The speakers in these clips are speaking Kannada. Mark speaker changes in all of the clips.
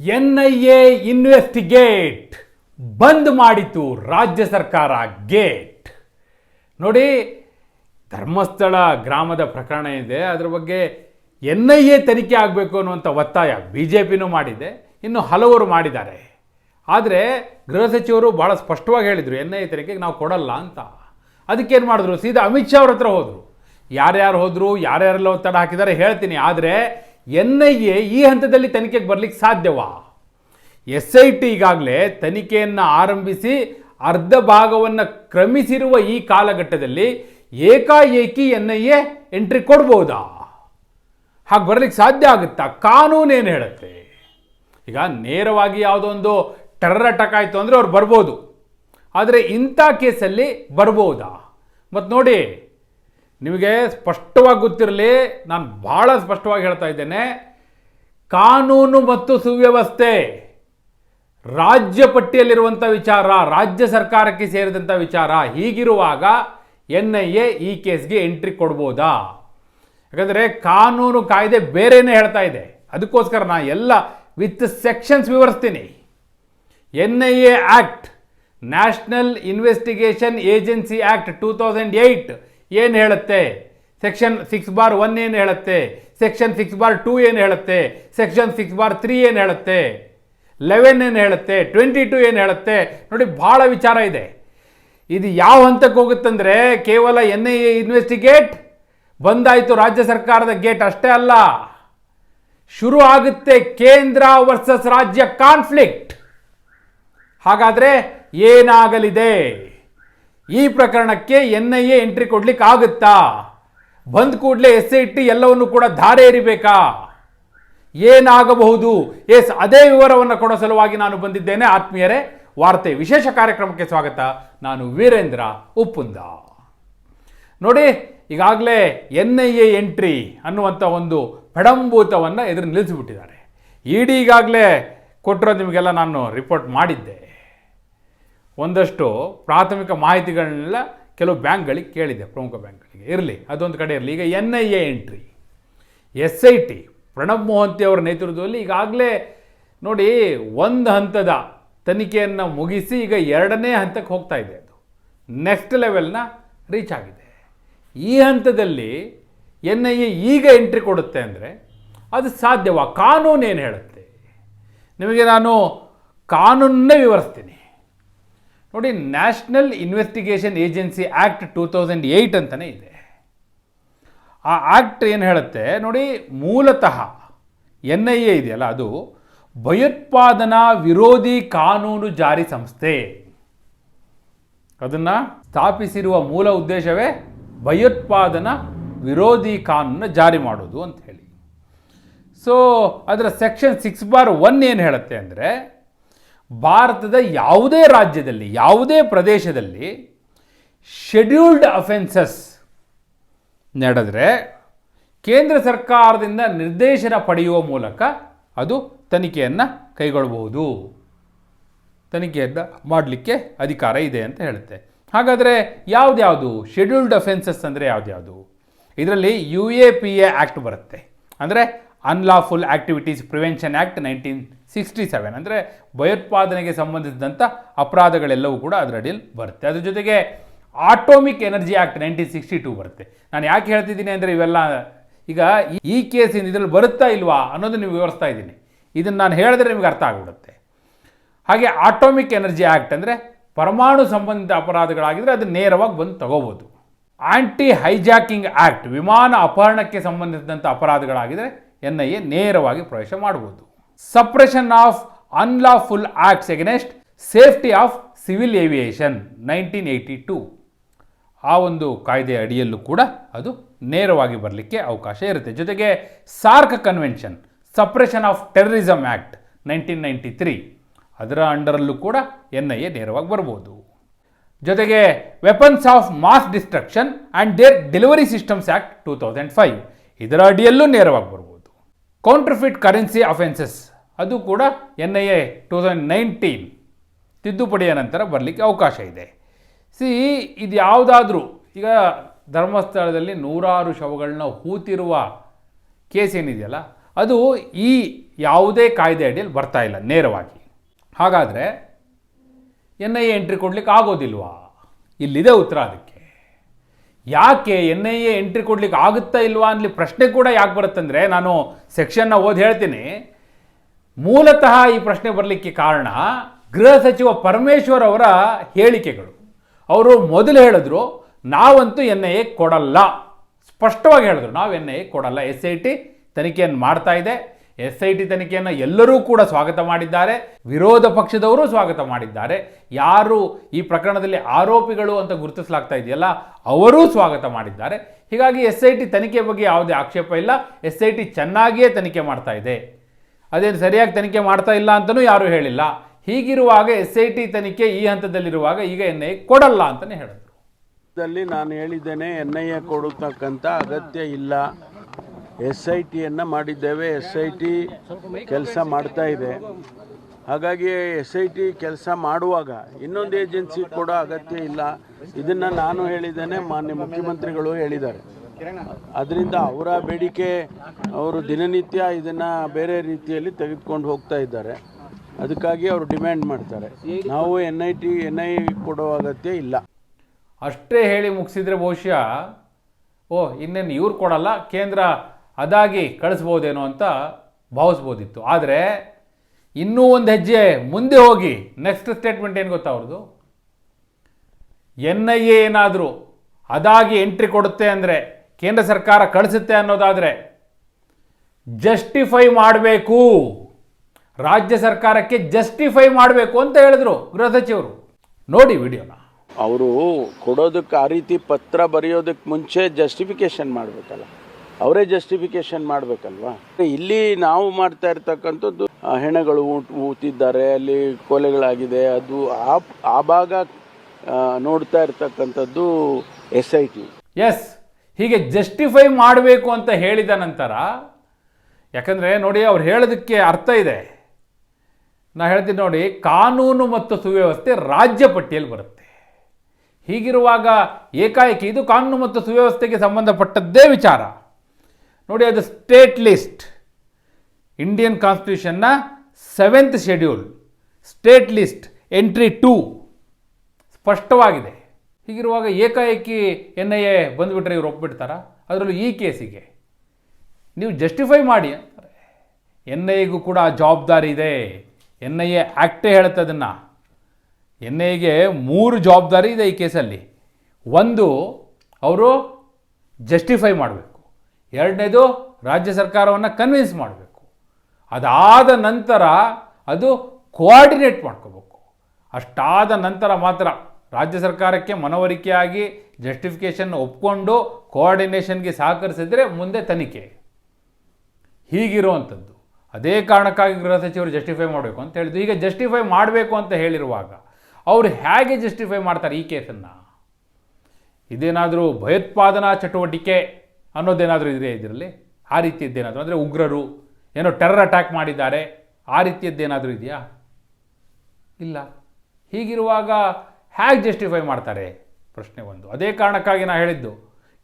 Speaker 1: ಎನ್ ಐ ಎ ಇನ್ವೆಸ್ಟಿಗೇಟ್ ಬಂದ್ ಮಾಡಿತು ರಾಜ್ಯ ಸರ್ಕಾರ ಗೇಟ್. ನೋಡಿ, ಧರ್ಮಸ್ಥಳ ಗ್ರಾಮದ ಪ್ರಕರಣ ಇದೆ. ಅದರ ಬಗ್ಗೆ ಎನ್ ಐ ಎ ತನಿಖೆ ಆಗಬೇಕು ಅನ್ನುವಂಥ ಒತ್ತಾಯ ಬಿ ಜೆ ಪಿನೂ ಮಾಡಿದೆ. ಇನ್ನು ಹಲವರು ಮಾಡಿದ್ದಾರೆ. ಆದರೆ ಗೃಹ ಸಚಿವರು ಭಾಳ ಸ್ಪಷ್ಟವಾಗಿ ಹೇಳಿದರು ಎನ್ ಐ ತನಿಖೆಗೆ ನಾವು ಕೊಡಲ್ಲ ಅಂತ. ಅದಕ್ಕೇನು ಮಾಡಿದ್ರು? ಸೀದಾ ಅಮಿತ್ ಶಾ ಅವ್ರ ಹತ್ರ ಹೋದರು. ಯಾರ್ಯಾರು ಹೋದರು, ಯಾರ್ಯಾರೆಲ್ಲ ಒತ್ತಡ ಹಾಕಿದ್ದಾರೆ ಹೇಳ್ತೀನಿ. ಆದರೆ ಎನ್ ಐ ಎ ಈ ಹಂತದಲ್ಲಿ ತನಿಖೆಗೆ ಬರಲಿಕ್ಕೆ ಸಾಧ್ಯವಾ? ಎಸ್ ಐ ಟಿ ಈಗಾಗಲೇ ತನಿಖೆಯನ್ನು ಆರಂಭಿಸಿ ಅರ್ಧ ಭಾಗವನ್ನು ಕ್ರಮಿಸಿರುವ ಈ ಕಾಲಘಟ್ಟದಲ್ಲಿ ಏಕಾಏಕಿ ಎನ್ ಐ ಎ ಎಂಟ್ರಿ ಕೊಡ್ಬೋದಾ? ಹಾಗೆ ಬರಲಿಕ್ಕೆ ಸಾಧ್ಯ ಆಗುತ್ತಾ? ಕಾನೂನು ಏನು ಹೇಳುತ್ತೆ? ಈಗ ನೇರವಾಗಿ ಯಾವುದೋ ಒಂದು ಟೆರರ್ ಅಟ್ಯಾಕ್ ಆಯಿತು ಅಂದರೆ ಅವ್ರು ಬರ್ಬೋದು. ಆದರೆ ಇಂಥ ಕೇಸಲ್ಲಿ ಬರ್ಬೋದಾ? ಮತ್ತು ನೋಡಿ. ನಿಮಗೆ ಸ್ಪಷ್ಟವಾಗಿ ಗೊತ್ತಿರಲಿ, ನಾನು ಭಾಳ ಸ್ಪಷ್ಟವಾಗಿ ಹೇಳ್ತಾ ಇದ್ದೇನೆ. ಕಾನೂನು ಮತ್ತು ಸುವ್ಯವಸ್ಥೆ, ರಾಜ್ಯ ಪಟ್ಟಿಯಲ್ಲಿರುವಂಥ ವಿಚಾರ, ರಾಜ್ಯ ಸರ್ಕಾರಕ್ಕೆ ಸೇರಿದಂಥ ವಿಚಾರ ಹೀಗಿರುವಾಗ ಎನ್ ಐ ಎ ಈ ಕೇಸ್ಗೆ ಎಂಟ್ರಿ ಕೊಡ್ಬೋದಾ? ಯಾಕಂದರೆ ಕಾನೂನು ಕಾಯ್ದೆ ಬೇರೆಯೇ ಹೇಳ್ತಾ ಇದೆ. ಅದಕ್ಕೋಸ್ಕರ ನಾ ಎಲ್ಲ with sections ವಿವರಿಸ್ತೀನಿ. N I A act national investigation agency act two thousand eight ಏನು ಹೇಳುತ್ತೆ? ಸೆಕ್ಷನ್ ಸಿಕ್ಸ್ ಬಾರ್ ಒನ್ ಏನು ಹೇಳುತ್ತೆ? ಸೆಕ್ಷನ್ ಸಿಕ್ಸ್ ಬಾರ್ ಟೂ ಏನು ಹೇಳುತ್ತೆ? ಸೆಕ್ಷನ್ ಸಿಕ್ಸ್ ಬಾರ್ ತ್ರೀ ಏನು ಹೇಳುತ್ತೆ? ಲೆವೆನ್ ಏನು ಹೇಳುತ್ತೆ? ಟ್ವೆಂಟಿ ಟು ಏನು ಹೇಳುತ್ತೆ? ನೋಡಿ, ಭಾಳ ವಿಚಾರ ಇದೆ. ಇದು ಯಾವ ಹಂತಕ್ಕೆ ಹೋಗುತ್ತಂದರೆ, ಕೇವಲ ಎನ್ ಐ ಎ ಇನ್ವೆಸ್ಟಿಗೇಟ್ ಬಂದಾಯಿತು ರಾಜ್ಯ ಸರ್ಕಾರದ ಗೇಟ್ ಅಷ್ಟೇ ಅಲ್ಲ. ಶುರು ಆಗುತ್ತೆ ಕೇಂದ್ರ ವರ್ಸಸ್ ರಾಜ್ಯ ಕಾನ್ಫ್ಲಿಕ್ಟ್ ಹಾಗಾದರೆ ಏನಾಗಲಿದೆ? ಈ ಪ್ರಕರಣಕ್ಕೆ ಎನ್ ಐ ಎ ಎಂಟ್ರಿ ಕೊಡ್ಲಿಕ್ಕೆ ಆಗುತ್ತಾ ಬಂದ ಕೂಡಲೇ ಎಸ್ ಐ ಟಿ ಎಲ್ಲವನ್ನು ಕೂಡ ಧಾರೆ ಎರಿಬೇಕಾ? ಏನಾಗಬಹುದು? ಎಸ್, ಅದೇ ವಿವರವನ್ನು ಕೊಡೋ ಸಲುವಾಗಿ ನಾನು ಬಂದಿದ್ದೇನೆ. ಆತ್ಮೀಯರೇ, ವಾರ್ತೆ ವಿಶೇಷ ಕಾರ್ಯಕ್ರಮಕ್ಕೆ ಸ್ವಾಗತ. ನಾನು ವೀರೇಂದ್ರ ಉಪ್ಪುಂದ. ನೋಡಿ, ಈಗಾಗಲೇ ಎನ್ ಐ ಎ ಎಂಟ್ರಿ ಅನ್ನುವಂಥ ಒಂದು ಪಡಂಭೂತವನ್ನು ಎದುರು ನಿಲ್ಲಿಸಿಬಿಟ್ಟಿದ್ದಾರೆ. ಇಡಿ ಈಗಾಗಲೇ ಕೊಟ್ಟಿರೋದು ನಿಮಗೆಲ್ಲ ನಾನು ರಿಪೋರ್ಟ್ ಮಾಡಿದ್ದೆ. ಒಂದಷ್ಟು ಪ್ರಾಥಮಿಕ ಮಾಹಿತಿಗಳನ್ನೆಲ್ಲ ಕೆಲವು ಬ್ಯಾಂಕ್ಗಳಿಗೆ ಕೇಳಿದೆ, ಪ್ರಮುಖ ಬ್ಯಾಂಕ್ಗಳಿಗೆ. ಇರಲಿ, ಅದೊಂದು ಕಡೆ ಇರಲಿ. ಈಗ N I A entry S I T Pranab Mohanty ಅವರ ನೇತೃತ್ವದಲ್ಲಿ ಈಗಾಗಲೇ ನೋಡಿ, ಒಂದು ಹಂತದ ತನಿಖೆಯನ್ನು ಮುಗಿಸಿ ಈಗ ಎರಡನೇ ಹಂತಕ್ಕೆ ಹೋಗ್ತಾ ಇದೆ ಅದು. ನೆಕ್ಸ್ಟ್ ಲೆವೆಲ್ನ ರೀಚ್ ಆಗಿದೆ. ಈ ಹಂತದಲ್ಲಿ ಎನ್ ಐ ಎ ಈಗ ಎಂಟ್ರಿ ಕೊಡುತ್ತೆ ಅಂದರೆ ಅದು ಸಾಧ್ಯವಾ? ಕಾನೂನು ಏನು ಹೇಳುತ್ತೆ? ನಿಮಗೆ ನಾನು ಕಾನೂನನ್ನೇ ವಿವರಿಸ್ತೀನಿ. ನೋಡಿ national investigation agency act two thousand eight ಅಂತಲೇ ಇದೆ. ಆ ಆ್ಯಕ್ಟ್ ಏನು ಹೇಳುತ್ತೆ? ನೋಡಿ, ಮೂಲತಃ ಎನ್ ಐ ಎ ಇದೆಯಲ್ಲ ಅದು ಭಯೋತ್ಪಾದನಾ ವಿರೋಧಿ ಕಾನೂನು ಜಾರಿ ಸಂಸ್ಥೆ. ಅದನ್ನು ಸ್ಥಾಪಿಸಿರುವ ಮೂಲ ಉದ್ದೇಶವೇ ಭಯೋತ್ಪಾದನಾ ವಿರೋಧಿ ಕಾನೂನು ಜಾರಿ ಮಾಡೋದು ಅಂತ ಹೇಳಿ. ಸೊ ಅದರ ಸೆಕ್ಷನ್ ಸಿಕ್ಸ್ ಬಾರ್ ಒನ್ ಏನು ಹೇಳುತ್ತೆ ಅಂದರೆ ಭಾರತದ ಯಾವುದೇ ರಾಜ್ಯದಲ್ಲಿ, ಯಾವುದೇ ಪ್ರದೇಶದಲ್ಲಿ ಶೆಡ್ಯೂಲ್ಡ್ ಅಫೆನ್ಸಸ್ ನಡೆದರೆ ಕೇಂದ್ರ ಸರ್ಕಾರದಿಂದ ನಿರ್ದೇಶನ ಪಡೆಯುವ ಮೂಲಕ ಅದು ತನಿಖೆಯನ್ನು ಕೈಗೊಳ್ಳಬಹುದು ತನಿಖೆಯನ್ನು ಮಾಡಲಿಕ್ಕೆ ಅಧಿಕಾರ ಇದೆ ಅಂತ ಹೇಳುತ್ತೆ. ಹಾಗಾದರೆ ಯಾವುದ್ಯಾವುದು? ಶೆಡ್ಯೂಲ್ಡ್ ಅಫೆನ್ಸಸ್ ಅಂದರೆ ಯಾವುದ್ಯಾವುದು? ಇದರಲ್ಲಿ U A P A act ಬರುತ್ತೆ. ಅಂದರೆ unlawful activities prevention act nineteen sixty seven ಅಂದರೆ ಭಯೋತ್ಪಾದನೆಗೆ ಸಂಬಂಧಿಸಿದಂಥ ಅಪರಾಧಗಳೆಲ್ಲವೂ ಕೂಡ ಅದರ ಅಡಿಯಲ್ಲಿ ಬರುತ್ತೆ. ಅದ್ರ ಜೊತೆಗೆ atomic energy act nineteen sixty two ಬರುತ್ತೆ. ನಾನು ಯಾಕೆ ಹೇಳ್ತಿದ್ದೀನಿ ಅಂದರೆ ಇವೆಲ್ಲ ಈಗ ಈ- ಕೇಸ್ ಕೇಸಿನ ಇದರಲ್ಲಿ ಬರುತ್ತಾ ಇಲ್ವಾ ಅನ್ನೋದು ನೀವು ವಿವರಿಸ್ತಾ ಇದ್ದೀನಿ. ಇದನ್ನು ನಾನು ಹೇಳಿದ್ರೆ ನಿಮಗೆ ಅರ್ಥ ಆಗಿಬಿಡುತ್ತೆ. ಹಾಗೆ ಆಟೋಮಿಕ್ ಎನರ್ಜಿ ಆ್ಯಕ್ಟ್ ಅಂದರೆ ಪರಮಾಣು ಸಂಬಂಧಿತ ಅಪರಾಧಗಳಾಗಿದ್ದರೆ ಅದು ನೇರವಾಗಿ ಬಂದು ತಗೋಬೋದು. ಆ್ಯಂಟಿ ಹೈಜಾಕಿಂಗ್ ಆ್ಯಕ್ಟ್ ವಿಮಾನ ಅಪಹರಣಕ್ಕೆ ಸಂಬಂಧಿಸಿದಂಥ ಅಪರಾಧಗಳಾಗಿದ್ದರೆ ಎನ್ ಐ ಎ ನೇರವಾಗಿ ಪ್ರವೇಶ ಮಾಡಬಹುದು. Suppression of unlawful acts against safety of civil aviation nineteen eighty two ಆ ಒಂದು ಕಾಯ್ದೆಯ ಅಡಿಯಲ್ಲೂ ಕೂಡ ಅದು ನೇರವಾಗಿ ಬರಲಿಕ್ಕೆ ಅವಕಾಶ ಇರುತ್ತೆ. ಜೊತೆಗೆ SAARC convention suppression of terrorism act nineteen ninety three ಅದರ ಅಂಡರಲ್ಲೂ ಕೂಡ ಎನ್ ಐ ಎ ನೇರವಾಗಿ ಬರ್ಬೋದು. ಜೊತೆಗೆ weapons of mass destruction and their delivery systems act two thousand five ಇದರ ಅಡಿಯಲ್ಲೂ ನೇರವಾಗಿ ಬರ್ಬೋದು. ಕೌಂಟರ್ಫಿಟ್ ಕರೆನ್ಸಿ ಅಫೆನ್ಸಸ್ ಅದು ಕೂಡ N I A two thousand nineteen ತಿದ್ದುಪಡಿಯ ನಂತರ ಬರಲಿಕ್ಕೆ ಅವಕಾಶ ಇದೆ. ಸಿ, ಇದು ಯಾವುದಾದ್ರೂ, ಈಗ ಧರ್ಮಸ್ಥಳದಲ್ಲಿ ನೂರಾರು ಶವಗಳನ್ನ ಹೂತಿರುವ ಕೇಸ್ ಏನಿದೆಯಲ್ಲ, ಅದು ಈ ಯಾವುದೇ ಕಾಯ್ದೆ ಅಡಿಯಲ್ಲಿ ಬರ್ತಾ ಇಲ್ಲ, ನೇರವಾಗಿ. ಹಾಗಾದರೆ ಎನ್ ಐ ಎ ಎಂಟ್ರಿ ಕೊಡಲಿಕ್ಕೆ ಆಗೋದಿಲ್ವಾ? ಇಲ್ಲಿದೆ ಉತ್ತರ ಅದಕ್ಕೆ. ಯಾಕೆ ಎನ್ ಐ ಎ ಎಂಟ್ರಿ ಕೊಡ್ಲಿಕ್ಕೆ ಆಗುತ್ತಾ ಇಲ್ವಾ ಅನ್ಲಿ ಪ್ರಶ್ನೆ ಕೂಡ ಯಾಕೆ ಬರುತ್ತಂದರೆ ನಾನು ಸೆಕ್ಷನ್ನ ಓದಿ ಹೇಳ್ತೀನಿ. ಮೂಲತಃ ಈ ಪ್ರಶ್ನೆ ಬರಲಿಕ್ಕೆ ಕಾರಣ ಗೃಹ ಸಚಿವ ಪರಮೇಶ್ವರ್ ಅವರ ಹೇಳಿಕೆಗಳು. ಅವರು ಮೊದಲು ಹೇಳಿದ್ರು, ನಾವಂತೂ ಎನ್ ಐ ಎ ಕೊಡಲ್ಲ. ಸ್ಪಷ್ಟವಾಗಿ ಹೇಳಿದ್ರು, ನಾವು ಎನ್ ಐ ಎ ಕೊಡಲ್ಲ. ಎಸ್ ಐ ಟಿ ತನಿಖೆಯನ್ನು ಮಾಡ್ತಾ ಇದೆ. ಎಸ್ ಐ ಟಿ ತನಿಖೆಯನ್ನು ಎಲ್ಲರೂ ಕೂಡ ಸ್ವಾಗತ ಮಾಡಿದ್ದಾರೆ. ವಿರೋಧ ಪಕ್ಷದವರು ಸ್ವಾಗತ ಮಾಡಿದ್ದಾರೆ. ಯಾರು ಈ ಪ್ರಕರಣದಲ್ಲಿ ಆರೋಪಿಗಳು ಅಂತ ಗುರುತಿಸಲಾಗ್ತಾ ಇದೆಯಲ್ಲ, ಅವರೂ ಸ್ವಾಗತ ಮಾಡಿದ್ದಾರೆ. ಹೀಗಾಗಿ ಎಸ್ ಐ ಟಿ ತನಿಖೆ ಬಗ್ಗೆ ಯಾವುದೇ ಆಕ್ಷೇಪ ಇಲ್ಲ. ಎಸ್ ಐ ಟಿ ಚೆನ್ನಾಗಿಯೇ ತನಿಖೆ ಮಾಡ್ತಾ ಇದೆ. ಅದೇನು ಸರಿಯಾಗಿ ತನಿಖೆ ಮಾಡ್ತಾ ಇಲ್ಲ ಅಂತಲೂ ಯಾರೂ ಹೇಳಿಲ್ಲ. ಹೀಗಿರುವಾಗ ಎಸ್ ಐ ಟಿ ತನಿಖೆ ಈ ಹಂತದಲ್ಲಿರುವಾಗ ಈಗ ಎನ್ ಐ ಕೊಡಲ್ಲ ಅಂತಲೇ ಹೇಳಿದ್ರು.
Speaker 2: ನಾನು ಹೇಳಿದ್ದೇನೆ ಎನ್ ಐ ಕೊಡತಕ್ಕಂಥ ಅಗತ್ಯ ಇಲ್ಲ. ಎಸ್ ಐ ಟಿಯನ್ನು ಮಾಡಿದ್ದೇವೆ. ಎಸ್ ಐ ಟಿ ಕೆಲಸ ಮಾಡ್ತಾ ಇದೆ. ಹಾಗಾಗಿ ಎಸ್ ಐ ಟಿ ಕೆಲಸ ಮಾಡುವಾಗ ಇನ್ನೊಂದು ಏಜೆನ್ಸಿ ಕೂಡ ಅಗತ್ಯ ಇಲ್ಲ. ಇದನ್ನು ನಾನು ಹೇಳಿದ್ದೇನೆ, ಮಾನ್ಯ ಮುಖ್ಯಮಂತ್ರಿಗಳು ಹೇಳಿದ್ದಾರೆ. ಅದರಿಂದ ಅವರ ಬೇಡಿಕೆ, ಅವರು ದಿನನಿತ್ಯ ಇದನ್ನು ಬೇರೆ ರೀತಿಯಲ್ಲಿ ತೆಗೆದುಕೊಂಡು ಹೋಗ್ತಾ ಇದ್ದಾರೆ. ಅದಕ್ಕಾಗಿ ಅವರು ಡಿಮ್ಯಾಂಡ್ ಮಾಡ್ತಾರೆ. ನಾವು N I T N I ಕೊಡೋ ಅಗತ್ಯ ಇಲ್ಲ.
Speaker 1: ಅಷ್ಟೇ ಹೇಳಿ ಮುಗಿಸಿದ್ರೆ ಬಹುಶಃ, ಓ, ಇನ್ನೇನು ಇವ್ರು ಕೊಡಲ್ಲ, ಕೇಂದ್ರ ಅದಾಗಿ ಕಳಿಸ್ಬೋದೇನೋ ಅಂತ ಭಾವಿಸ್ಬೋದಿತ್ತು. ಆದರೆ ಇನ್ನೂ ಒಂದು ಹೆಜ್ಜೆ ಮುಂದೆ ಹೋಗಿ ನೆಕ್ಸ್ಟ್ ಸ್ಟೇಟ್ಮೆಂಟ್ ಏನು ಗೊತ್ತಾ ಅವ್ರದ್ದು? ಎನ್ ಐ ಎ ಏನಾದರೂ ಅದಾಗಿ ಎಂಟ್ರಿ ಕೊಡುತ್ತೆ ಅಂದರೆ ಕೇಂದ್ರ ಸರ್ಕಾರ ಕಳಿಸುತ್ತೆ ಅನ್ನೋದಾದರೆ ಜಸ್ಟಿಫೈ ಮಾಡಬೇಕು. ರಾಜ್ಯ ಸರ್ಕಾರಕ್ಕೆ ಜಸ್ಟಿಫೈ ಮಾಡಬೇಕು ಅಂತ ಹೇಳಿದ್ರು ಗೃಹ ಸಚಿವರು. ನೋಡಿ ವಿಡಿಯೋನ.
Speaker 2: ಅವರು ಕೊಡೋದಕ್ಕೆ ಆ ರೀತಿ ಪತ್ರ ಬರೆಯೋದಕ್ಕೆ ಮುಂಚೆ ಜಸ್ಟಿಫಿಕೇಶನ್ ಮಾಡಬೇಕಲ್ಲ. ಅವರೇ ಜಸ್ಟಿಫಿಕೇಶನ್ ಮಾಡಬೇಕಲ್ವಾ? ಇಲ್ಲಿ ನಾವು ಮಾಡ್ತಾ ಇರ್ತಕ್ಕಂಥದ್ದು ಹೆಣಗಳು ಊತಿದ್ದಾರೆ, ಅಲ್ಲಿ ಕೊಲೆಗಳಾಗಿದೆ, ಅದು ಆ ಆ ಭಾಗ ನೋಡ್ತಾ ಇರ್ತಕ್ಕಂಥದ್ದು ಎಸ್ ಐ ಟಿ
Speaker 1: ಎಸ್ ಹೀಗೆ ಜಸ್ಟಿಫೈ ಮಾಡಬೇಕು ಅಂತ ಹೇಳಿದ ನಂತರ, ಯಾಕಂದರೆ ನೋಡಿ ಅವ್ರು ಹೇಳೋದಕ್ಕೆ ಅರ್ಥ ಇದೆ. ನಾ ಹೇಳ್ತೀನಿ ನೋಡಿ, ಕಾನೂನು ಮತ್ತು ಸುವ್ಯವಸ್ಥೆ ರಾಜ್ಯ ಪಟ್ಟಿಯಲ್ಲಿ ಬರುತ್ತೆ. ಹೀಗಿರುವಾಗ ಏಕಾಏಕಿ ಇದು ಕಾನೂನು ಮತ್ತು ಸುವ್ಯವಸ್ಥೆಗೆ ಸಂಬಂಧಪಟ್ಟದ್ದೇ ವಿಚಾರ. ನೋಡಿ ಅದು state list. Indian ಕಾನ್ಸ್ಟಿಟ್ಯೂಷನ್ನ seventh schedule state list entry two ಸ್ಪಷ್ಟವಾಗಿದೆ. ಹೀಗಿರುವಾಗ ಏಕಾಏಕಿ ಎನ್ ಐ ಎ ಬಂದುಬಿಟ್ರೆ ಇವ್ರು ಒಪ್ಪಿಬಿಡ್ತಾರಾ? ಅದರಲ್ಲೂ ಈ ಕೇಸಿಗೆ. ನೀವು ಜಸ್ಟಿಫೈ ಮಾಡಿ ಅಂತಾರೆ. ಎನ್ ಐ ಎಗೂ ಕೂಡ ಜವಾಬ್ದಾರಿ ಇದೆ. ಎನ್ ಐ ಎ ಆ್ಯಕ್ಟೇ ಹೇಳುತ್ತೆ ಅದನ್ನು. ಎನ್ ಐಗೆ ಮೂರು ಜವಾಬ್ದಾರಿ ಇದೆ ಈ ಕೇಸಲ್ಲಿ. ಒಂದು, ಅವರು ಜಸ್ಟಿಫೈ ಮಾಡಬೇಕು. ಎರಡನೇದು ರಾಜ್ಯ ಸರ್ಕಾರವನ್ನು ಕನ್ವಿನ್ಸ್ ಮಾಡಬೇಕು. ಅದಾದ ನಂತರ ಅದು ಕೋಆರ್ಡಿನೇಟ್ ಮಾಡ್ಕೋಬೇಕು. ಅಷ್ಟಾದ ನಂತರ ಮಾತ್ರ ರಾಜ್ಯ ಸರ್ಕಾರಕ್ಕೆ ಮನವರಿಕೆಯಾಗಿ ಜಸ್ಟಿಫಿಕೇಷನ್ ಒಪ್ಕೊಂಡು ಕೋಆರ್ಡಿನೇಷನ್ಗೆ ಸಹಕರಿಸಿದರೆ ಮುಂದೆ ತನಿಖೆ. ಹೀಗಿರುವಂಥದ್ದು. ಅದೇ ಕಾರಣಕ್ಕಾಗಿ ಗೃಹ ಸಚಿವರು ಜಸ್ಟಿಫೈ ಮಾಡಬೇಕು ಅಂತ ಹೇಳಿದ್ರು. ಈಗ ಜಸ್ಟಿಫೈ ಮಾಡಬೇಕು ಅಂತ ಹೇಳಿರುವಾಗ ಅವರು ಹೇಗೆ ಜಸ್ಟಿಫೈ ಮಾಡ್ತಾರೆ ಈ ಕೇಸನ್ನು ಇದೇನಾದರೂ ಭಯೋತ್ಪಾದನಾ ಚಟುವಟಿಕೆ ಅನ್ನೋದೇನಾದರೂ ಇದ್ರೆ ಇದರಲ್ಲಿ, ಆ ರೀತಿಯದ್ದೇನಾದರೂ, ಅಂದರೆ ಉಗ್ರರು, ಏನೋ ಟೆರರ್ ಅಟ್ಯಾಕ್ ಮಾಡಿದ್ದಾರೆ, ಆ ರೀತಿಯದ್ದೇನಾದರೂ ಇದೆಯಾ? ಇಲ್ಲ. ಹೀಗಿರುವಾಗ ಹೇಗೆ ಜಸ್ಟಿಫೈ ಮಾಡ್ತಾರೆ? ಪ್ರಶ್ನೆ ಒಂದು. ಅದೇ ಕಾರಣಕ್ಕಾಗಿ ನಾನು ಹೇಳಿದ್ದು,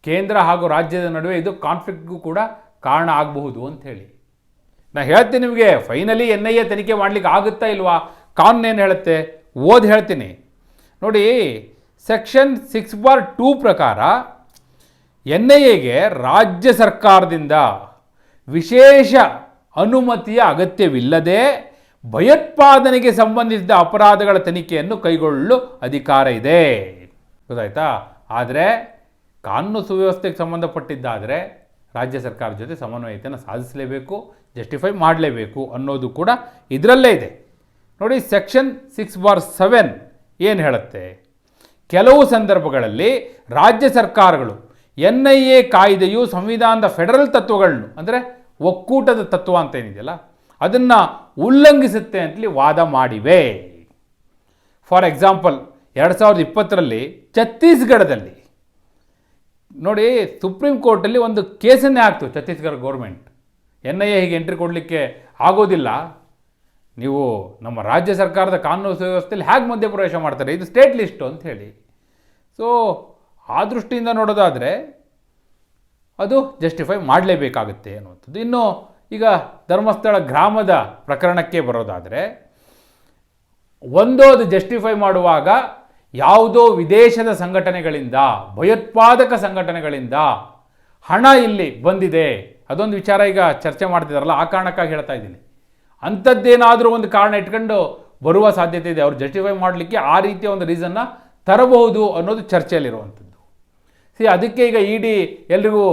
Speaker 1: ಕೇಂದ್ರ ಹಾಗೂ ರಾಜ್ಯದ ನಡುವೆ ಇದು ಕಾನ್ಫ್ಲಿಕ್ಟ್ಗೂ ಕೂಡ ಕಾರಣ ಆಗಬಹುದು ಅಂತ ಹೇಳಿ. ನಾನು ಹೇಳ್ತೀನಿ ನಿಮಗೆ ಫೈನಲಿ ಎನ್ ಐ ಎ ತನಿಖೆ ಮಾಡಲಿಕ್ಕೆ ಆಗುತ್ತಾ ಇಲ್ವಾ? ಕಾನೂನು ಏನು ಹೇಳುತ್ತೆ? ಓದಿ ಹೇಳ್ತೀನಿ. ನೋಡಿ ಸೆಕ್ಷನ್ ಸಿಕ್ಸ್ ಬಾರ್ ಟೂ ಪ್ರಕಾರ ಎನ್ ಐ ಎಗೆ ರಾಜ್ಯ ಸರ್ಕಾರದಿಂದ ವಿಶೇಷ ಅನುಮತಿಯ ಅಗತ್ಯವಿಲ್ಲದೆ ಭಯೋತ್ಪಾದನೆಗೆ ಸಂಬಂಧಿಸಿದ ಅಪರಾಧಗಳ ತನಿಖೆಯನ್ನು ಕೈಗೊಳ್ಳಲು ಅಧಿಕಾರ ಇದೆ. ಗೊತ್ತಾಯ್ತಾ? ಆದರೆ ಕಾನೂನು ಸುವ್ಯವಸ್ಥೆಗೆ ಸಂಬಂಧಪಟ್ಟಿದ್ದಾದರೆ ರಾಜ್ಯ ಸರ್ಕಾರದ ಜೊತೆ ಸಮನ್ವಯತೆಯನ್ನು ಸಾಧಿಸಲೇಬೇಕು ಜಸ್ಟಿಫೈ ಮಾಡಲೇಬೇಕು ಅನ್ನೋದು ಕೂಡ ಇದರಲ್ಲೇ ಇದೆ. ನೋಡಿ ಸೆಕ್ಷನ್ ಸಿಕ್ಸ್ ಬಾರ್ ಸೆವೆನ್ ಏನು ಹೇಳುತ್ತೆ? ಕೆಲವು ಸಂದರ್ಭಗಳಲ್ಲಿ ರಾಜ್ಯ ಸರ್ಕಾರಗಳು ಎನ್ ಐ ಎ ಕಾಯ್ದೆಯು ಸಂವಿಧಾನದ ಫೆಡರಲ್ ತತ್ವಗಳನ್ನು ಅಂದರೆ ಒಕ್ಕೂಟದ ತತ್ವ ಅಂತ ಏನಿದೆಯಲ್ಲ ಅದನ್ನು ಉಲ್ಲಂಘಿಸುತ್ತೆ ಅಂತಲಿ ವಾದ ಮಾಡಿವೆ. ಫಾರ್ ಎಕ್ಸಾಂಪಲ್, ಎರಡು ಸಾವಿರದ ಇಪ್ಪತ್ತರಲ್ಲಿ ಛತ್ತೀಸ್ಗಢದಲ್ಲಿ, ನೋಡಿ ಸುಪ್ರೀಂ ಕೋರ್ಟಲ್ಲಿ ಒಂದು ಕೇಸನ್ನೇ ಆಗ್ತು Chhattisgarh government. N I A ಹೀಗೆ ಎಂಟ್ರಿ ಕೊಡಲಿಕ್ಕೆ ಆಗೋದಿಲ್ಲ. ನೀವು ನಮ್ಮ ರಾಜ್ಯ ಸರ್ಕಾರದ ಕಾನೂನು ಸುವ್ಯವಸ್ಥೆಯಲ್ಲಿ ಹೇಗೆ ಮಧ್ಯಪ್ರವೇಶ ಮಾಡ್ತಾರೆ? ಇದು ಸ್ಟೇಟ್ ಲಿಸ್ಟು ಅಂತ ಹೇಳಿ. ಸೊ ಆ ದೃಷ್ಟಿಯಿಂದ ನೋಡೋದಾದರೆ ಅದು ಜಸ್ಟಿಫೈ ಮಾಡಲೇಬೇಕಾಗುತ್ತೆ ಅನ್ನುವಂಥದ್ದು. ಇನ್ನು ಈಗ ಧರ್ಮಸ್ಥಳ ಗ್ರಾಮದ ಪ್ರಕರಣಕ್ಕೆ ಬರೋದಾದರೆ, ಒಂದೋದು ಜಸ್ಟಿಫೈ ಮಾಡುವಾಗ ಯಾವುದೋ ವಿದೇಶದ ಸಂಘಟನೆಗಳಿಂದ, ಭಯೋತ್ಪಾದಕ ಸಂಘಟನೆಗಳಿಂದ ಹಣ ಇಲ್ಲಿ ಬಂದಿದೆ. ಅದೊಂದು ವಿಚಾರ ಈಗ ಚರ್ಚೆ ಮಾಡ್ತಿದ್ದಾರಲ್ಲ ಆ ಕಾರಣಕ್ಕಾಗಿ ಹೇಳ್ತಾ ಇದ್ದೀನಿ. ಅಂಥದ್ದೇನಾದರೂ ಒಂದು ಕಾರಣ ಇಟ್ಕೊಂಡು ಬರುವ ಸಾಧ್ಯತೆ ಇದೆ. ಅವ್ರು ಜಸ್ಟಿಫೈ ಮಾಡಲಿಕ್ಕೆ ಆ ರೀತಿಯ ಒಂದು ರೀಸನ್ನ ತರಬಹುದು ಅನ್ನೋದು ಚರ್ಚೆಯಲ್ಲಿರುವಂಥದ್ದು. ಸಿ, ಅದಕ್ಕೆ ಈಗ ಇ ಡಿ ಎಲ್ರಿಗೂ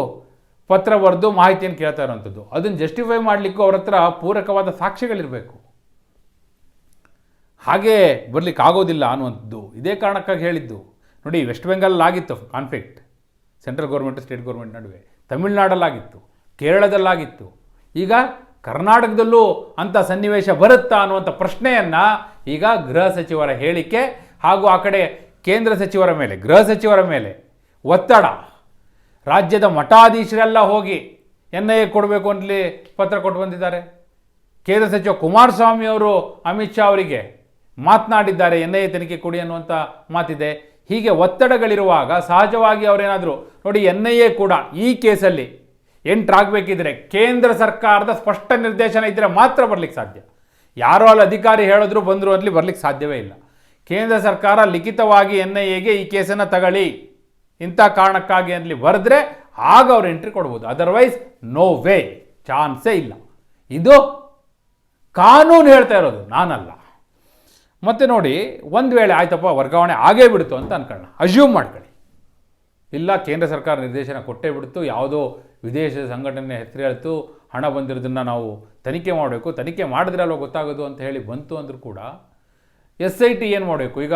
Speaker 1: ಪತ್ರ ಬರೆದು ಮಾಹಿತಿಯನ್ನು ಕೇಳ್ತಾ ಇರೋವಂಥದ್ದು ಅದನ್ನು ಜಸ್ಟಿಫೈ ಮಾಡಲಿಕ್ಕೂ ಅವ್ರ ಹತ್ರ ಪೂರಕವಾದ ಸಾಕ್ಷ್ಯಗಳಿರಬೇಕು. ಹಾಗೇ ಬರಲಿಕ್ಕೆ ಆಗೋದಿಲ್ಲ ಅನ್ನುವಂಥದ್ದು. ಇದೇ ಕಾರಣಕ್ಕಾಗಿ ಹೇಳಿದ್ದು. ನೋಡಿ ವೆಸ್ಟ್ ಬೆಂಗಾಲಲ್ಲಿ ಆಗಿತ್ತು conflict central government state government ನಡುವೆ. ತಮಿಳ್ನಾಡಲ್ಲಾಗಿತ್ತು. ಕೇರಳದಲ್ಲಾಗಿತ್ತು. ಈಗ ಕರ್ನಾಟಕದಲ್ಲೂ ಅಂಥ ಸನ್ನಿವೇಶ ಬರುತ್ತಾ ಅನ್ನುವಂಥ ಪ್ರಶ್ನೆಯನ್ನು ಈಗ ಗೃಹ ಸಚಿವರ ಹೇಳಿಕೆ ಹಾಗೂ ಆ ಕಡೆ ಕೇಂದ್ರ ಸಚಿವರ ಮೇಲೆ, ಗೃಹ ಸಚಿವರ ಮೇಲೆ ಒತ್ತಡ. ರಾಜ್ಯದ ಮಠಾಧೀಶರೆಲ್ಲ ಹೋಗಿ ಎನ್ ಐ ಎ ಕೊಡಬೇಕು ಅಂತಲೇ ಪತ್ರ ಕೊಟ್ಟು ಬಂದಿದ್ದಾರೆ. ಕೇಂದ್ರ ಸಚಿವ ಕುಮಾರಸ್ವಾಮಿ ಅವರು ಅಮಿತ್ ಶಾ ಅವರಿಗೆ ಮಾತನಾಡಿದ್ದಾರೆ, ಎನ್ ಐ ಎ ತನಿಖೆ ಕೊಡಿ ಅನ್ನುವಂಥ ಮಾತಿದೆ. ಹೀಗೆ ಒತ್ತಡಗಳಿರುವಾಗ ಸಹಜವಾಗಿ ಅವರೇನಾದರೂ ನೋಡಿ ಎನ್ ಐ ಎ ಕೂಡ ಈ ಕೇಸಲ್ಲಿ ಎಂಟ್ರಾಗಬೇಕಿದ್ರೆ ಕೇಂದ್ರ ಸರ್ಕಾರದ ಸ್ಪಷ್ಟ ನಿರ್ದೇಶನ ಇದ್ದರೆ ಮಾತ್ರ ಬರಲಿಕ್ಕೆ ಸಾಧ್ಯ. ಯಾರೋ ಅಲ್ಲಿ ಅಧಿಕಾರಿ ಹೇಳಿದ್ರು ಬಂದರು ಅಲ್ಲಿ ಬರಲಿಕ್ಕೆ ಸಾಧ್ಯವೇ ಇಲ್ಲ. ಕೇಂದ್ರ ಸರ್ಕಾರ ಲಿಖಿತವಾಗಿ ಎನ್ ಐ ಎಗೆ ಈ ಕೇಸನ್ನು ತಗೊಳ್ಳಿ. ಇಂಥ ಕಾರಣಕ್ಕಾಗಿ ಅಲ್ಲಿ ಬರೆದ್ರೆ ಆಗ ಅವ್ರು ಎಂಟ್ರಿ ಕೊಡ್ಬೋದು. ಅದರ್ವೈಸ್ ನೋ ವೇ ಚಾನ್ಸೇ ಇಲ್ಲ. ಇದು ಕಾನೂನು ಹೇಳ್ತಾ ಇರೋದು, ನಾನಲ್ಲ. ಮತ್ತೆ ನೋಡಿ, ಒಂದು ವೇಳೆ ಆಯ್ತಪ್ಪ, ವರ್ಗಾವಣೆ ಆಗೇ ಬಿಡ್ತು ಅಂತ ಅನ್ಕೊಳ್ಳೋಣ. ಅಸ್ಯೂಮ್ ಮಾಡ್ಕೊಳ್ಳಿ. ಇಲ್ಲ, ಕೇಂದ್ರ ಸರ್ಕಾರ ನಿರ್ದೇಶನ ಕೊಟ್ಟೇ ಬಿಡ್ತು, ಯಾವುದೋ ವಿದೇಶದ ಸಂಘಟನೆ ಹೆಸರು ಹೇಳ್ತು, ಹಣ ಬಂದಿರೋದನ್ನು ನಾವು ತನಿಖೆ ಮಾಡಬೇಕು, ತನಿಖೆ ಮಾಡಿದ್ರೆ ಅಲ್ವ ಗೊತ್ತಾಗೋದು ಅಂತ ಹೇಳಿ ಬಂತು ಅಂದರೂ ಕೂಡ, ಎಸ್ ಐ ಟಿ ಏನು ಮಾಡಬೇಕು? ಈಗ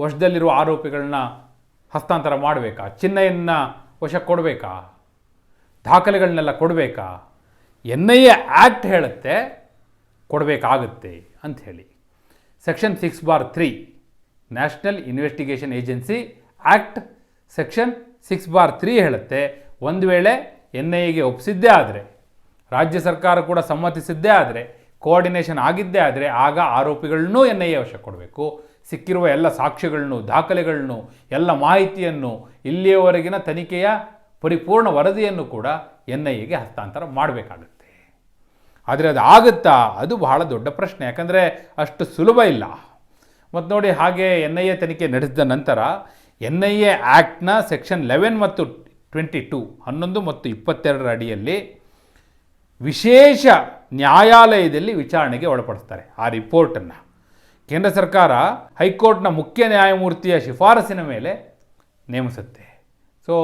Speaker 1: ವರ್ಷದಲ್ಲಿರುವ ಆರೋಪಿಗಳನ್ನ ಹಸ್ತಾಂತರ ಮಾಡಬೇಕಾ? ಚಿಹ್ನೆಯನ್ನು ವಶಕ್ಕೆ ಕೊಡಬೇಕಾ? ದಾಖಲೆಗಳನ್ನೆಲ್ಲ ಕೊಡಬೇಕಾ? ಎನ್ ಐ ಎ ಆ್ಯಕ್ಟ್ ಹೇಳುತ್ತೆ, ಕೊಡಬೇಕಾಗುತ್ತೆ ಅಂತ ಹೇಳಿ. Section six bar three, national investigation agency act section six bar three ಹೇಳುತ್ತೆ, ಒಂದು ವೇಳೆ ಎನ್ ಐ ಎಗೆ ಒಪ್ಪಿಸಿದ್ದೇ ಆದರೆ, ರಾಜ್ಯ ಸರ್ಕಾರ ಕೂಡ ಸಮ್ಮತಿಸಿದ್ದೇ ಆದರೆ, ಕೋಆರ್ಡಿನೇಷನ್ ಆಗಿದ್ದೇ ಆದರೆ ಆಗ ಆರೋಪಿಗಳನ್ನೂ ಎನ್ ಐ ಎ ವಶಕ್ಕೆ ಕೊಡಬೇಕು. ಸಿಕ್ಕಿರುವ ಎಲ್ಲ ಸಾಕ್ಷ್ಯಗಳನ್ನು, ದಾಖಲೆಗಳನ್ನು, ಎಲ್ಲ ಮಾಹಿತಿಯನ್ನು ಇಲ್ಲಿಯವರೆಗಿನ ತನಿಖೆಯ ಪರಿಪೂರ್ಣ ವರದಿಯನ್ನು ಕೂಡ ಎನ್ ಐ ಎಗೆ ಹಸ್ತಾಂತರ ಮಾಡಬೇಕಾಗುತ್ತೆ. ಆದರೆ ಅದು ಆಗುತ್ತಾ? ಅದು ಬಹಳ ದೊಡ್ಡ ಪ್ರಶ್ನೆ. ಯಾಕಂದರೆ ಅಷ್ಟು ಸುಲಭ ಇಲ್ಲ. ಮತ್ತು ನೋಡಿ ಹಾಗೆ ಎನ್ ಐ ಎ ತನಿಖೆ ನಡೆಸಿದ ನಂತರ ಎನ್ ಐ ಎ ಆ್ಯಕ್ಟ್ನ ಸೆಕ್ಷನ್ ಲೆವೆನ್ ಮತ್ತು ಟ್ವೆಂಟಿ ಟೂ, ಹನ್ನೊಂದು ಮತ್ತು ಇಪ್ಪತ್ತೆರಡರ ಅಡಿಯಲ್ಲಿ ವಿಶೇಷ ನ್ಯಾಯಾಲಯದಲ್ಲಿ ವಿಚಾರಣೆಗೆ ಒಳಪಡಿಸ್ತಾರೆ ಆ ರಿಪೋರ್ಟನ್ನು. ಕೇಂದ್ರ ಸರ್ಕಾರ ಹೈಕೋರ್ಟ್ನ ಮುಖ್ಯ ನ್ಯಾಯಮೂರ್ತಿಯ ಶಿಫಾರಸಿನ ಮೇಲೆ ನೇಮಿಸುತ್ತೆ. ಸೊ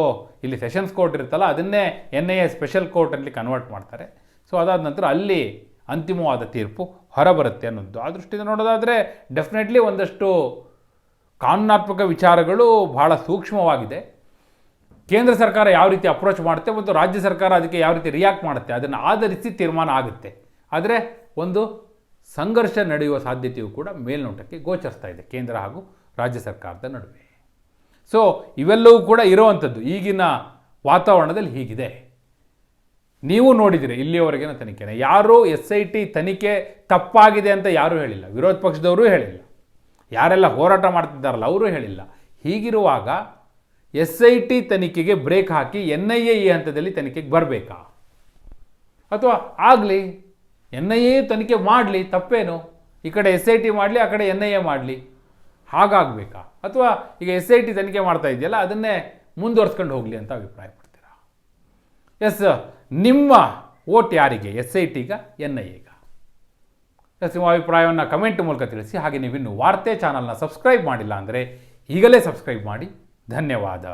Speaker 1: ಇಲ್ಲಿ ಸೆಷನ್ಸ್ ಕೋರ್ಟ್ ಇರುತ್ತಲ್ಲ, ಅದನ್ನೇ ಎನ್ ಐ ಎ ಸ್ಪೆಷಲ್ ಕೋರ್ಟಲ್ಲಿ ಕನ್ವರ್ಟ್ ಮಾಡ್ತಾರೆ. ಸೊ ಅದಾದ ನಂತರ ಅಲ್ಲಿ ಅಂತಿಮವಾದ ತೀರ್ಪು ಹೊರಬರುತ್ತೆ ಅನ್ನೋದು ಆ ದೃಷ್ಟಿಯಿಂದ ನೋಡೋದಾದರೆ ಡೆಫಿನೆಟ್ಲಿ ಒಂದಷ್ಟು ಕಾನೂನಾತ್ಮಕ ವಿಚಾರಗಳು ಬಹಳ ಸೂಕ್ಷ್ಮವಾಗಿದೆ. ಕೇಂದ್ರ ಸರ್ಕಾರ ಯಾವ ರೀತಿ ಅಪ್ರೋಚ್ ಮಾಡುತ್ತೆ ಮತ್ತು ರಾಜ್ಯ ಸರ್ಕಾರ ಅದಕ್ಕೆ ಯಾವ ರೀತಿ ರಿಯಾಕ್ಟ್ ಮಾಡುತ್ತೆ, ಅದನ್ನು ಆಧರಿಸಿ ತೀರ್ಮಾನ ಆಗುತ್ತೆ. ಆದರೆ, ಒಂದು ಸಂಘರ್ಷ ನಡೆಯುವ ಸಾಧ್ಯತೆಯು ಕೂಡ ಮೇಲ್ನೋಟಕ್ಕೆ ಗೋಚರಿಸ್ತಾ ಇದೆ ಕೇಂದ್ರ ಹಾಗೂ ರಾಜ್ಯ ಸರ್ಕಾರದ ನಡುವೆ. ಸೊ ಇವೆಲ್ಲವೂ ಕೂಡ ಇರುವಂಥದ್ದು. ಈಗಿನ ವಾತಾವರಣದಲ್ಲಿ ಹೀಗಿದೆ. ನೀವು ನೋಡಿದಿರಿ ಇಲ್ಲಿಯವರೆಗಿನ ತನಿಖೆನ. ಯಾರೂ ಎಸ್ ಐ ಟಿ ತನಿಖೆ ತಪ್ಪಾಗಿದೆ ಅಂತ ಯಾರೂ ಹೇಳಿಲ್ಲ. ವಿರೋಧ ಪಕ್ಷದವರು ಹೇಳಿಲ್ಲ. ಯಾರೆಲ್ಲ ಹೋರಾಟ ಮಾಡ್ತಿದ್ದಾರಲ್ಲ, ಅವರು ಹೇಳಿಲ್ಲ. ಹೀಗಿರುವಾಗ ಎಸ್ ಐ ಟಿ ತನಿಖೆಗೆ ಬ್ರೇಕ್ ಹಾಕಿ ಎನ್ ಐ ಎ ಈ ಹಂತದಲ್ಲಿ ತನಿಖೆಗೆ ಬರಬೇಕಾ? ಅಥವಾ ಆಗಲಿ ಎನ್ ಐ ಎ ತನಿಖೆ ಮಾಡಲಿ, ತಪ್ಪೇನು? ಈ ಕಡೆ ಎಸ್ ಐ ಟಿ ಮಾಡಲಿ, ಆ ಕಡೆ ಎನ್ ಐ ಎ ಮಾಡಲಿ. ಹಾಗಾಗಬೇಕಾ? ಅಥವಾ ಈಗ ಎಸ್ ಐ ಟಿ ತನಿಖೆ ಮಾಡ್ತಾ ಇದೆಯಲ್ಲ ಅದನ್ನೇ ಮುಂದುವರ್ಸ್ಕೊಂಡು ಹೋಗಲಿ ಅಂತ ಅಭಿಪ್ರಾಯ ಪಡ್ತೀರಾ ಎಸ್ ನಿಮ್ಮ ಓಟ್ ಯಾರಿಗೆ? ಎಸ್ ಐ ಟಿಗ, ಎನ್ ಐ ಎಗ? ಎಸ್ ನಿಮ್ಮ ಅಭಿಪ್ರಾಯವನ್ನು ಕಮೆಂಟ್ ಮೂಲಕ ತಿಳಿಸಿ. ಹಾಗೆ ನೀವಿನ್ನು ವಾರ್ತೆ ಚಾನಲ್ನ ಸಬ್ಸ್ಕ್ರೈಬ್ ಮಾಡಿಲ್ಲ ಅಂದರೆ ಈಗಲೇ ಸಬ್ಸ್ಕ್ರೈಬ್ ಮಾಡಿ. ಧನ್ಯವಾದ.